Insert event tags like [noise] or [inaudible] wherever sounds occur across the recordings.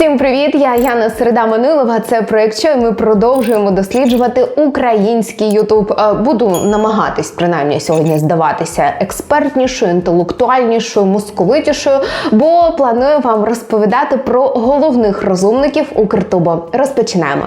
Всім привіт! Я Яна Середа Манилова. Це проект «Що» ми продовжуємо досліджувати український Ютуб. Е, Буду намагатись принаймні сьогодні здаватися експертнішою, інтелектуальнішою, московитішою, бо планую вам розповідати про головних розумників Укртубу. Розпочинаємо.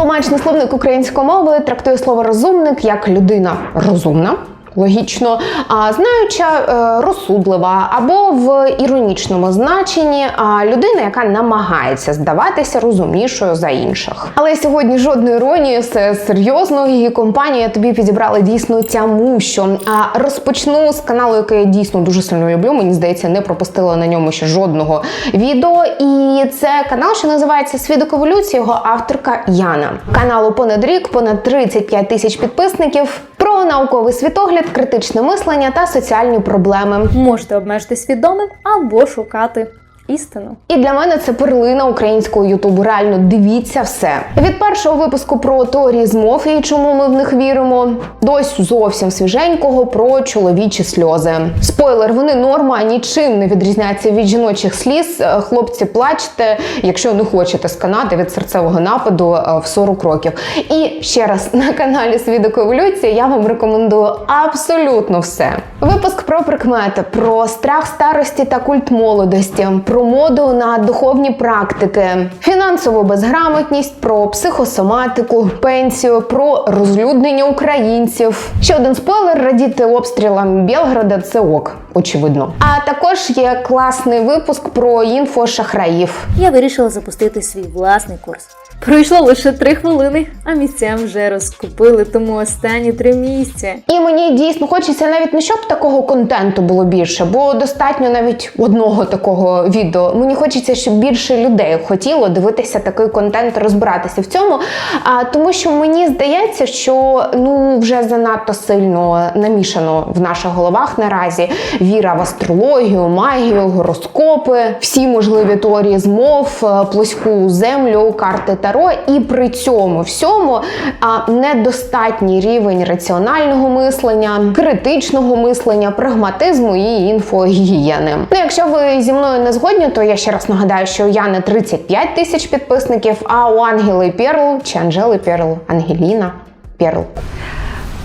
Тлумачний словник української мови трактує слово розумник як людина розумна. Логічно, а знаюча, е, розсудлива або в іронічному значенні людина, яка намагається здаватися розумнішою за інших. Але сьогодні жодної іронії, все серйозно. І компанія тобі підібрала дійсно тяму, що розпочну з каналу, який я дійсно дуже сильно люблю. Мені здається, не пропустила на ньому ще жодного відео. І це канал, що називається Свідок еволюції, його авторка Яна. Каналу понад рік, понад 35 тисяч підписників. Про науковий світогляд, критичне мислення та соціальні проблеми. Можете обмежити свідомим або шукати істину. І для мене це перлина українського ютубу. Реально дивіться все. Від першого випуску про теорії змов і чому ми в них віримо, до зовсім свіженького про чоловічі сльози. Спойлер, вони норма нічим не відрізняються від жіночих сліз. Е, Хлопці, плачте, якщо не хочете сканати від серцевого нападу е, в 40 років. І ще раз на каналі Свідок еволюції я вам рекомендую абсолютно все. Випуск про прикмети, про страх старості та культ молодості, про моду на духовні практики, фінансову безграмотність, про психосоматику, пенсію, про розлюднення українців. Ще один спойлер: радіти обстрілам Білграда це ок, очевидно. А також є класний випуск про інфошахраїв. Я вирішила запустити свій власний курс. Пройшло лише три хвилини, а місцям вже розкупили, тому останні три місця. І мені дійсно хочеться навіть не щоб такого контенту було більше, бо достатньо навіть одного такого відео. Мені хочеться, щоб більше людей хотіло дивитися такий контент, розбиратися в цьому. А тому, що мені здається, що ну вже занадто сильно намішано в наших головах наразі віра в астрологію, магію, гороскопи, всі можливі теорії змов, е, плоську землю, карти Таро, і при цьому всьому а, недостатній рівень раціонального мислення, критичного мислення, прагматизму і інфогігієни. Ну, якщо ви зі мною не згодні, то я ще раз нагадаю, що я не 35 тисяч підписників, а у Ангели Перл чи Анжели Перл, Ангеліна Перл.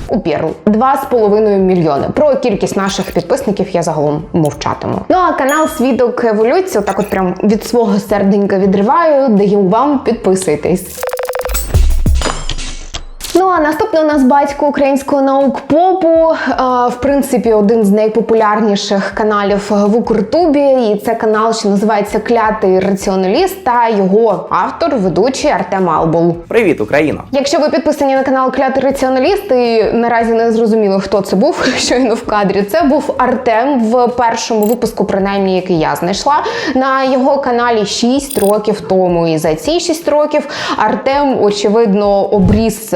У Перл 2,5 мільйони. Про кількість наших підписників я загалом мовчатиму. Ну а канал Свідок еволюції, так от прям від свого серденька відриваю, даю вам підписуйтесь. Ну а наступний у нас батько українського наук попу. Е, В принципі, один з найпопулярніших каналів в Укртубі. І це канал, що називається Клятий раціоналіст, та його автор, ведучий Артем Албул. Привіт, Україно! Якщо ви підписані на канал Клятий раціоналіст і наразі не зрозуміло, хто це був [laughs] щойно в кадрі, це був Артем в першому випуску, принаймні, який я знайшла на його каналі 6 років тому. І за ці 6 років Артем, очевидно, обріз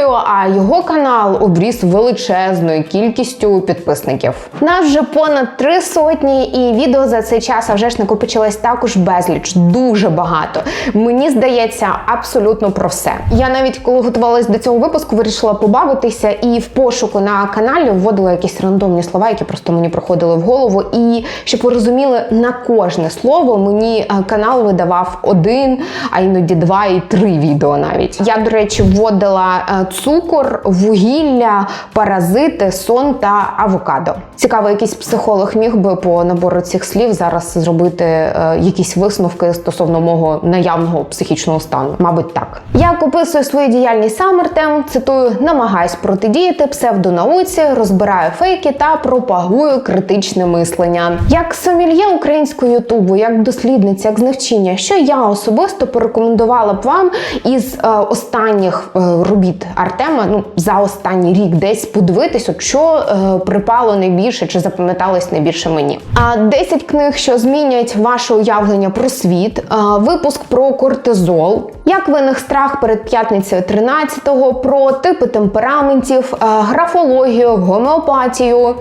бородою, а його канал обріз величезною кількістю підписників. Нас вже понад три сотні, і відео за цей час а вже ж накопичилось також безліч, дуже багато. Мені здається, абсолютно про все. Я навіть коли готувалась до цього випуску, вирішила побавитися і в пошуку на каналі вводила якісь рандомні слова, які просто мені проходили в голову. І щоб ви розуміли, на кожне слово мені е, канал видавав один, а іноді два і три відео навіть. Я, до речі, вводила е, цукор, вугілля, паразити, сон та авокадо. Цікаво, якийсь психолог міг би по набору цих слів зараз зробити е, якісь висновки стосовно мого наявного психічного стану. Мабуть, так. Як описую свою діяльність сам Артем, цитую, намагаюсь протидіяти псевдонауці, розбираю фейки та пропагую критичне мислення. Як сомельє українського ютубу, як дослідниця, як знавчиня, що я особисто порекомендувала б вам із е, останніх е, робіт Артема, ну за останній рік десь подивитись, що е, припало найбільше чи запам'яталось найбільше мені. А 10 книг, що змінять ваше уявлення про світ, е, випуск про кортизол, як виник страх перед п'ятницею 13-го, про типи темпераментів, е, графологію, гомеопатію,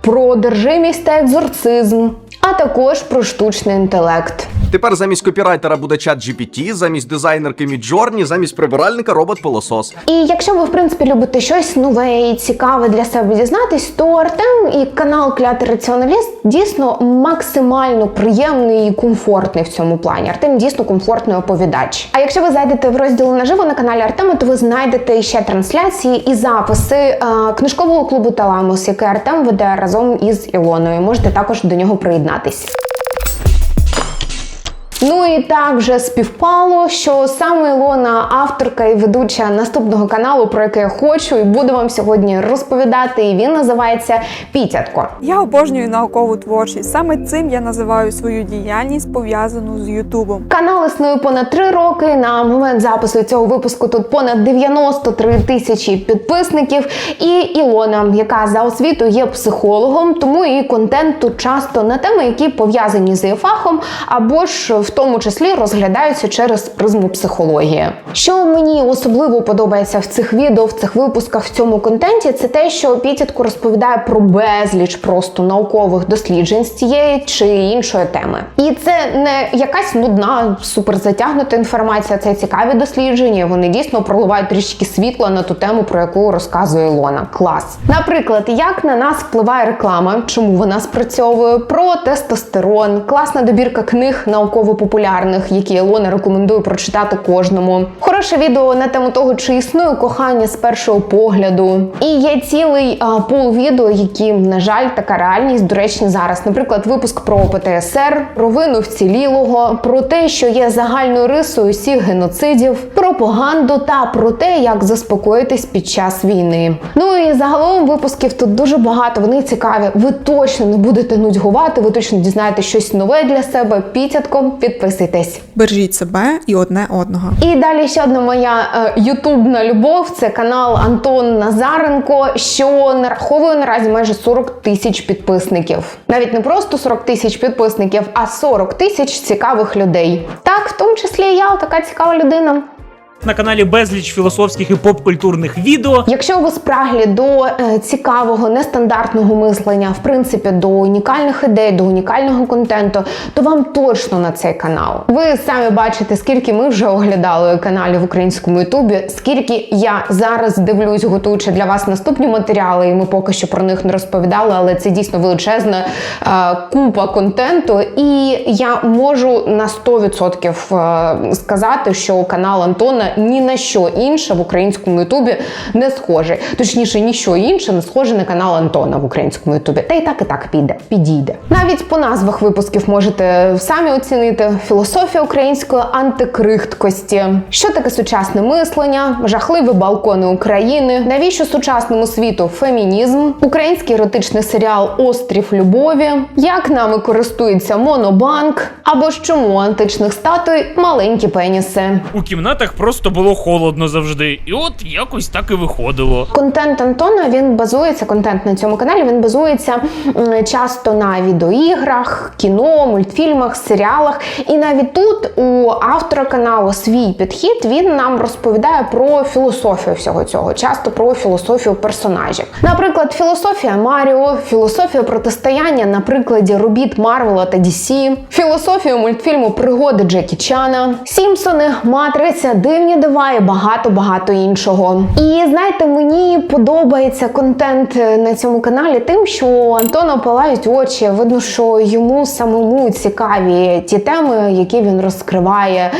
про одержимість та екзорцизм. А також про штучний інтелект. Тепер замість копірайтера буде чат GPT, замість дизайнерки Midjourney, замість прибиральника робот-пилосос. І якщо ви в принципі любите щось нове і цікаве для себе дізнатись, то Артем і канал Клятий Раціоналіст дійсно максимально приємний і комфортний в цьому плані. Артем дійсно комфортний оповідач. А якщо ви зайдете в розділ наживо на каналі Артема, то ви знайдете ще трансляції і записи е, книжкового клубу Таламус, який Артем веде разом із Ілоною. Можете також до нього приєднатись. Ну і так вже співпало, що саме Ілона, авторка і ведуча наступного каналу, про який я хочу і буду вам сьогодні розповідати. І він називається Пітятко. Я обожнюю наукову творчість. Саме цим я називаю свою діяльність пов'язану з Ютубом. Канал існує понад три роки. На момент запису цього випуску тут понад 93 тисячі підписників. І Ілона, яка за освітою є психологом, тому її контент тут часто на теми, які пов'язані з її фахом, або ж в тому числі розглядаються через призму психології. Що мені особливо подобається в цих відео, в цих випусках, в цьому контенті, це те, що Пітітко розповідає про безліч просто наукових досліджень з цієї чи іншої теми. І це не якась нудна, суперзатягнута інформація, це цікаві дослідження. Вони дійсно проливають трішки світла на ту тему, про яку розказує Ілона. Клас. Наприклад, як на нас впливає реклама, чому вона спрацьовує, про тестостерон, класна добірка книг науково-популярних, які Ілона рекомендує прочитати кожному. Хороше відео на тему того, чи існує кохання з першого погляду. І є цілий а, пул відео, які, на жаль, така реальність доречні зараз. Наприклад, випуск про ПТСР, про вину вцілілого, про те, що є загальною рисою усіх геноцидів, пропаганду та про те, як заспокоїтись під час війни. Ну і загалом випусків тут дуже багато. Вони цікаві. Ви точно не будете нудьгувати, ви точно дізнаєтесь щось нове для себе. Підтятком підписуйтесь. Бережіть себе і одне одного. І далі ще одна моя е, ютубна любов. Це канал Антон Назаренко, що нараховує наразі майже 40 тисяч підписників. Навіть не просто 40 тисяч підписників, а 40 тисяч цікавих людей. Так, в тому числі і я така цікава людина. На каналі безліч філософських і поп-культурних відео. Якщо ви спраглі до е, цікавого, нестандартного мислення, в принципі, до унікальних ідей, до унікального контенту, то вам точно на цей канал. Ви самі бачите, скільки ми вже оглядали каналів в українському Ютубі, скільки я зараз дивлюсь, готуючи для вас наступні матеріали, і ми поки що про них не розповідали, але це дійсно величезна е, купа контенту. І я можу на 100% е, сказати, що канал Антона ні на що інше в українському Ютубі не схожий. Точніше, ніщо інше не схоже на канал Антона в українському Ютубі. Та й так і так піде, підійде. Навіть по назвах випусків можете самі оцінити філософія української антикрихткості. Що таке сучасне мислення, жахливі балкони України, навіщо сучасному світу фемінізм, український еротичний серіал Острів любові, як нами користується Монобанк, або чому у античних статуй маленькі пеніси. У кімнатах просто було холодно завжди. І от якось так і виходило. Контент Антона він базується. Контент на цьому каналі він базується часто на відеоіграх, кіно, мультфільмах, серіалах. І навіть тут у автора каналу свій підхід він нам розповідає про філософію всього цього, часто про філософію персонажів. Наприклад, філософія Маріо, філософія протистояння на прикладі робіт Марвела та DC, філософію мультфільму Пригоди Джекі Чана, Сімпсони, Матриця, Дивні дива і багато багато іншого. І знаєте, мені подобається контент на цьому каналі тим, що Антона палають очі. Видно, що йому самому цікаві ті теми, які він розкриває,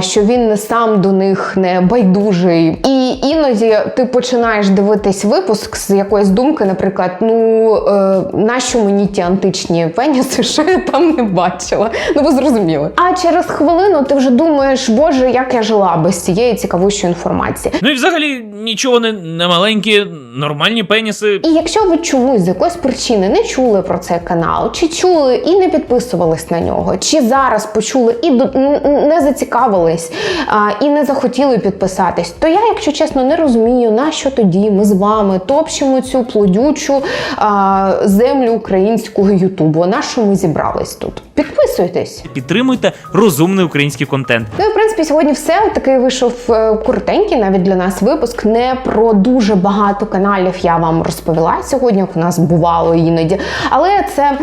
що він сам до них не байдужий. І іноді ти починаєш дивитись випуск з якоїсь думки, наприклад, ну е, нащо мені ті античні пеніси, [laughs] що я там не бачила. Ну ви зрозуміли. А через хвилину ти вже думаєш, боже, як я жила без цієї цікавущої інформації. Ну і взагалі нічого не, не маленькі, нормальні пеніси. І якщо ви чомусь з якоїсь причини не чули про цей канал, чи чули і не підписувались на нього, чи зараз почули і не зацікавились а, і не захотіли підписатись, то я, якщо чесно, чесно не розумію, на що тоді ми з вами топчемо цю плодючу а, землю українського Ютубу. На що ми зібрались тут? Підписуйтесь. Підтримуйте розумний український контент. Ну і в принципі сьогодні все. Такий вийшов е, коротенький навіть для нас випуск. Не про дуже багато каналів я вам розповіла сьогодні, як у нас бувало іноді. Але це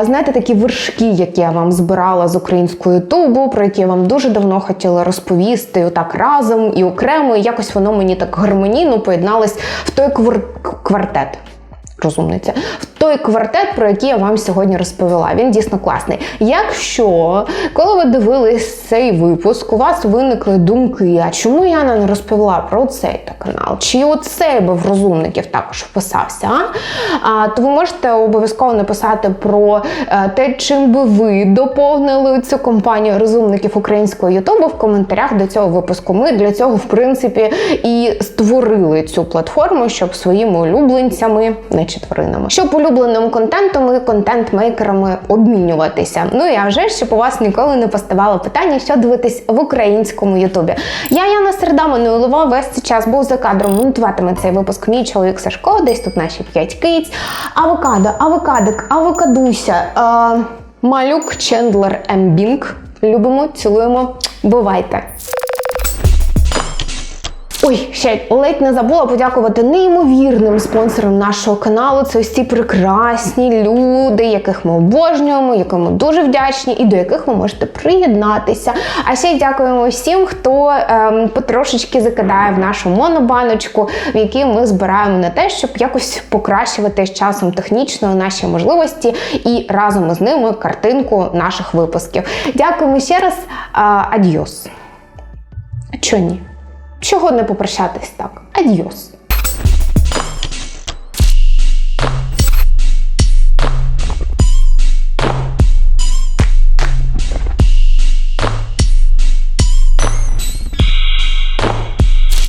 е, знаєте такі вершки, які я вам збирала з українського ютубу, про які я вам дуже давно хотіла розповісти. Отак разом і окремо. І якось воно мені так гармонійно поєдналось в той квар- квартет. Розумниця в той квартет, про який я вам сьогодні розповіла. Він дійсно класний. Якщо коли ви дивились цей випуск, у вас виникли думки, а чому Яна не розповіла про цей та канал? Чи оцей би в розумників також вписався? А? То ви можете обов'язково написати про е, те, чим би ви доповнили цю компанію розумників українського Ютубу в коментарях до цього випуску. Ми для цього, в принципі, і створили цю платформу, щоб своїми улюбленцями, не чи тваринами, щоб улюбленим контентом і контент-мейкерами обмінюватися. Ну і а вже щоб у вас ніколи не поставало питання, що дивитись в українському Ютубі. Я Яна Середа, Мануйлова, весь цей час був за кадром. Монтуватиме цей випуск мій чоловік Сашко, десь тут наші п'ять киць. Авокадо, авокадик, авокадуся, е, малюк Чендлер Ембінг. Любимо, цілуємо. Бувайте! Ой, ще ледь не забула подякувати неймовірним спонсорам нашого каналу. Це ось ці прекрасні люди, яких ми обожнюємо, яким ми дуже вдячні, і до яких ви можете приєднатися. А ще дякуємо всім, хто ем, потрошечки закидає в нашу монобаночку, в якій ми збираємо на те, щоб якось покращувати з часом технічно наші можливості і разом із ними картинку наших випусків. Дякуємо ще раз. А, адьос. Чо ні? Чого не попрощатись так? Адьос.